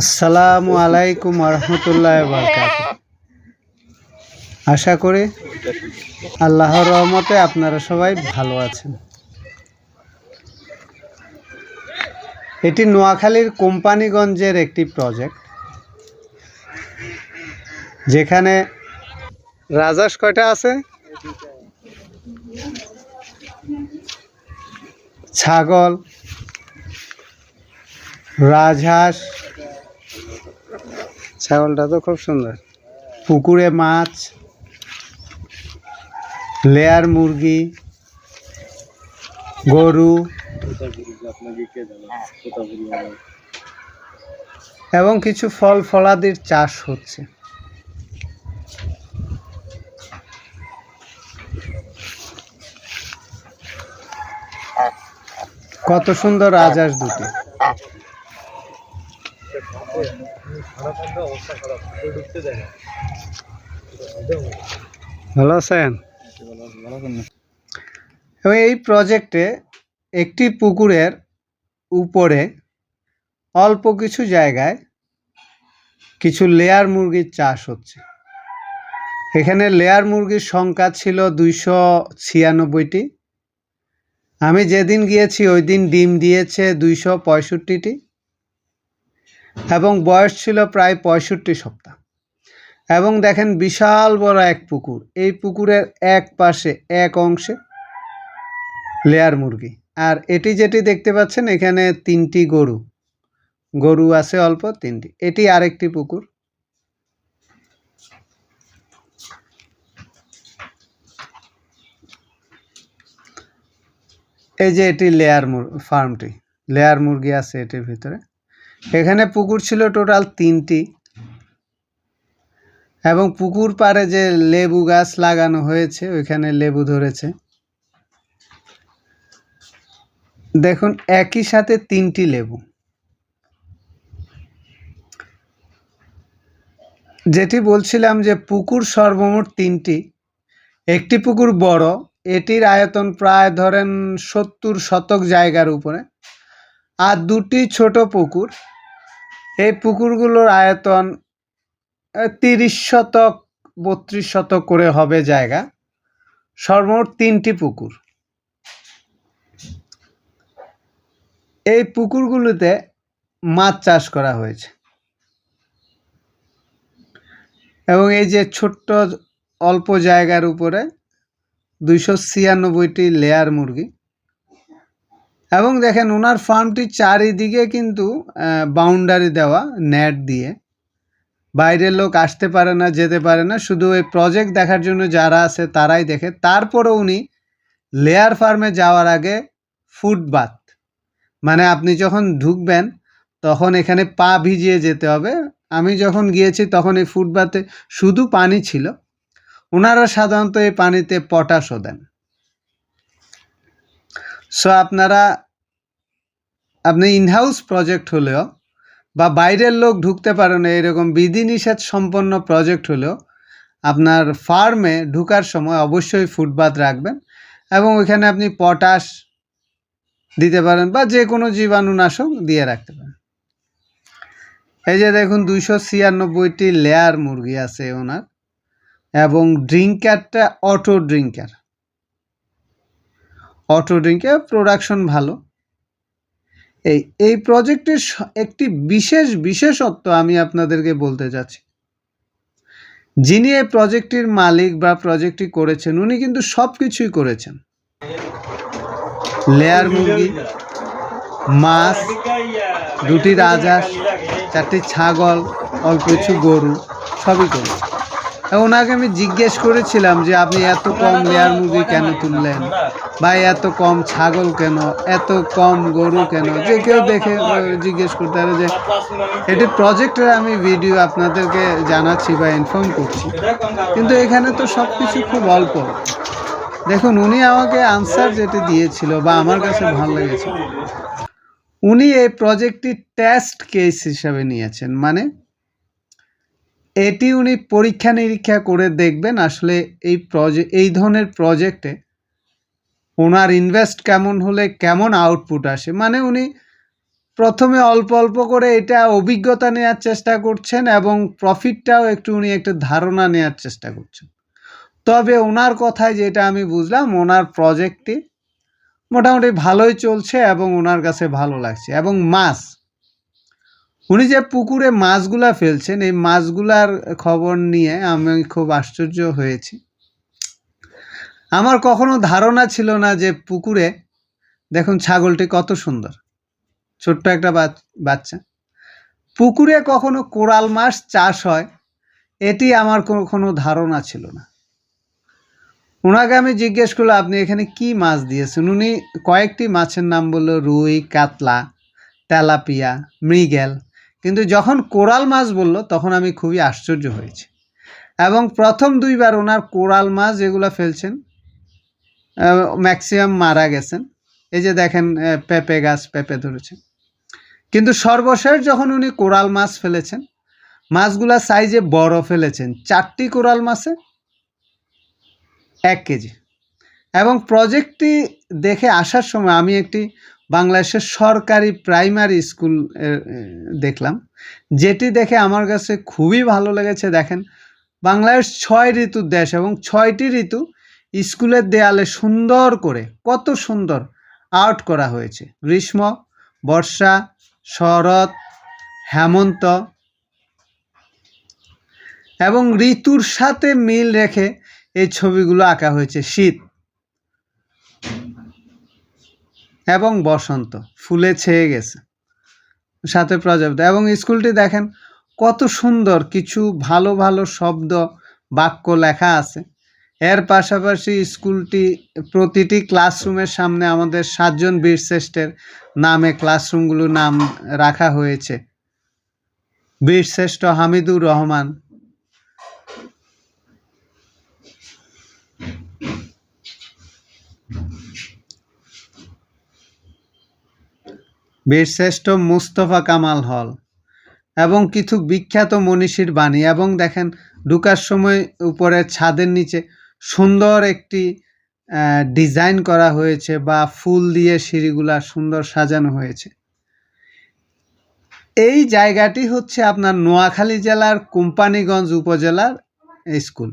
আসসালামু আলাইকুম রহমতুল্লাহ বারকাত আশা করি আল্লাহর রহমতে আপনারা সবাই ভালো আছেন। এটি নোয়াখালীর কোম্পানিগঞ্জের একটি প্রজেক্ট, যেখানে রাজাস কয়টা আছে? ছাগল, রাজহাঁস ছাগলটা তো খুব সুন্দর। পুকুরে মাছ, লেয়ার মুরগি, গরু। এবং কিছু ফল ফলাদির চাষ হচ্ছে। কত সুন্দর রাজহাঁস দুটি। ভালো আছেন? এবং এই প্রজেক্টে একটি পুকুরের উপরে অল্প কিছু জায়গায় কিছু লেয়ার মুরগির চাষ হচ্ছে। এখানে লেয়ার মুরগির সংখ্যা ছিল দুইশো ছিয়ানব্বইটি। আমি যেদিন গিয়েছি, ওই দিন ডিম দিয়েছে দুইশো পঁয়ষট্টিটি। এবং বয়স ছিল প্রায় পঁয়ষট্টি সপ্তাহ। এবং দেখেন বিশাল বড় এক পুকুর। এই পুকুরের এক পাশে এক অংশে লেয়ার মুরগি। আর এটি যেটি দেখতে পাচ্ছেন, এখানে তিনটি গরু। গরু আছে অল্প, তিনটি। এটি আরেকটি পুকুর। এই যে এটি লেয়ার ফার্মটি। লেয়ার মুরগি আছে এটির ভিতরে। এখানে পুকুর ছিল টোটাল তিনটি। এবং পুকুর পাড়ে যে লেবু গাছ লাগানো হয়েছে, ওইখানে লেবু ধরেছে। দেখুন, একই সাথে তিনটি লেবু। যেটি বলছিলাম যে পুকুর সর্বমোট তিনটি। একটি পুকুর বড়, এটির আয়তন প্রায় ধরেন সত্তর শতক জায়গার উপরে। আর দুটি ছোট পুকুর এই পুকুরগুলোর আয়তন তিরিশ শতক, বত্রিশ শতক করে হবে জায়গা। সর্বমোট তিনটি পুকুর। এই পুকুরগুলোতে মাছ চাষ করা হয়েছে। এবং এই যে ছোট্ট অল্প জায়গার উপরে দুইশো ছিয়ানব্বইটি লেয়ার মুরগি এবং দেখেন ওনার ফার্মটি চারিদিকে কিন্তু বাউন্ডারি দেওয়া নেট দিয়ে। বাইরের লোক আসতে পারে না, যেতে পারে না। শুধু এই প্রজেক্ট দেখার জন্য যারা আছে তারাই দেখে। তারপরে উনি লেয়ার ফার্মে যাওয়ার আগে ফুটবাথ মানে আপনি যখন ঢুকবেন, তখন এখানে পা ভিজিয়ে যেতে হবে। আমি যখন গিয়েছি, তখন এই ফুটবাথে শুধু পানি ছিল। ওনারা সাধারণত এই পানিতে পটাশও দেন। সো আপনারা, আপনি ইনহাউস প্রজেক্ট হলেও বা বাইরের লোক ঢুকতে পারে না, এরকম বিধিনিষেধ সম্পন্ন প্রজেক্ট হলেও আপনার ফার্মে ঢুকার সময় অবশ্যই ফুটবাথ রাখবেন এবং ওইখানে আপনি পটাশ দিতে পারেন বা যে কোনো জীবাণুনাশক দিয়ে রাখতে পারেন। এই যে দেখুন, দুইশো ছিয়ানব্বইটি লেয়ার মুরগি আছে ওনার এবং ড্রিঙ্কারটা auto drinker auto drinker production ভালো। এই এই প্রজেক্টের একটি বিশেষ বিশেষত্ব আমি আপনাদেরকে বলতে চাচ্ছি। যিনি এই প্রজেক্টটির মালিক বা প্রজেক্টটি করেছেন, উনি কিন্তু সব কিছুই করেছেন। লেয়ার মুরগি, মাছ, দুটি রাজহাঁস, চারটি ছাগল, অল্প কিছু গরু, সবই করেছে ওনাকে আমি জিজ্ঞেস করেছিলাম যে আপনি এত কম লেয়ার মুরগি কেন তুললেন? বা এত কম ছাগল কেন? এত কম গরু কেন? যে কেউ দেখে জিজ্ঞেস করতে পারে যে, এটি প্রজেক্টের আমি ভিডিও আপনাদেরকে জানাচ্ছি বা ইনফর্ম করছি। কিন্তু এখানে তো সব কিছু খুব অল্প। দেখুন, উনি আমাকে আনসার যেটি দিয়েছিল বা আমার কাছে ভালো লেগেছে। উনি এই প্রজেক্টটি টেস্ট কেস হিসাবে নিয়েছেন। মানে এটি উনি পরীক্ষা নিরীক্ষা করে দেখবেন আসলে এই প্রজে এই ধরনের প্রজেক্টে ওনার ইনভেস্ট কেমন হলে কেমন আউটপুট আসে। মানে উনি প্রথমে অল্প অল্প করে এটা অভিজ্ঞতা নেওয়ার চেষ্টা করছেন এবং প্রফিটটাও একটু উনি একটা ধারণা নেওয়ার চেষ্টা করছেন। তবে ওনার কথায় যেটা আমি বুঝলাম, ওনার প্রজেক্টটি মোটামুটি ভালোই চলছে এবং ওনার কাছে ভালো লাগছে এবং মাছ উনি যে পুকুরে মাছগুলা ফেলছেন, এই মাছগুলার খবর নিয়ে আমি খুব আশ্চর্য হয়েছি। আমার কখনো ধারণা ছিল না যে পুকুরে, দেখুন ছাগলটি কত সুন্দর, ছোট্ট একটা বাচ্চা। পুকুরে কখনো কোরাল মাছ চাষ হয়, এটি আমার কখনো ধারণা ছিল না। ওনাকে আমি জিজ্ঞেস করলাম, আপনি এখানে কি মাছ দিয়েছেন? উনি কয়েকটি মাছের নাম বলল, রুই, কাতলা, তেলাপিয়া, মৃগেল। কিন্তু যখন কোরাল মাছ বলল, তখন আমি খুবই আশ্চর্য হয়েছি। এবং প্রথম দুইবার ওনার কোরাল মাছ যেগুলো ফেলছেন ম্যাক্সিমাম মারা গেছেন। এই যে দেখেন পেঁপে গাছ, পেঁপে ধরেছে কিন্তু সর্বশেষ যখন উনি কোরাল মাছ ফেলেছেন, মাছগুলা সাইজে বড় ফেলেছেন, চারটি কোরাল মাছে, এক কেজি। এবং প্রজেক্টটি দেখে আসার সময় আমি একটি বাংলাদেশের সরকারি প্রাইমারি স্কুল দেখলাম। যেটি দেখে আমার কাছে খুবই ভালো লেগেছে, দেখেন। বাংলাদেশ ছয় ঋতুর দেশ এবং ছয়টি ঋতু স্কুলের দেয়ালে সুন্দর করে, কত সুন্দর আর্ট করা হয়েছে। গ্রীষ্ম, বর্ষা, শরৎ, হেমন্ত এবং ঋতুর সাথে মিল রেখে এই ছবিগুলো আঁকা হয়েছে শীত। এবং বসন্ত, ফুলে ছেয়ে গেছে। সাথে প্রজাপতি। এবং স্কুলটি দেখেন কত সুন্দর কিছু ভালো ভালো শব্দ, বাক্য লেখা আছে। এর পাশাপাশি স্কুলটি প্রতিটি ক্লাসরুমের সামনে আমাদের সাতজন বীরশ্রেষ্ঠের নামে ক্লাসরুমগুলো নাম রাখা হয়েছে। বীরশ্রেষ্ঠ হামিদুর রহমান বীরশ্রেষ্ঠ মুস্তফা কামাল হল এবং কিছু বিখ্যাত মনীষীর বাণী। এবং দেখেন, ঢুকার সময় উপরে ছাদের নিচে সুন্দর একটি ডিজাইন করা হয়েছে বা ফুল দিয়ে সিঁড়িগুলা সুন্দর সাজানো হয়েছে। এই জায়গাটি হচ্ছে আপনার নোয়াখালী জেলার কোম্পানিগঞ্জ উপজেলার স্কুল।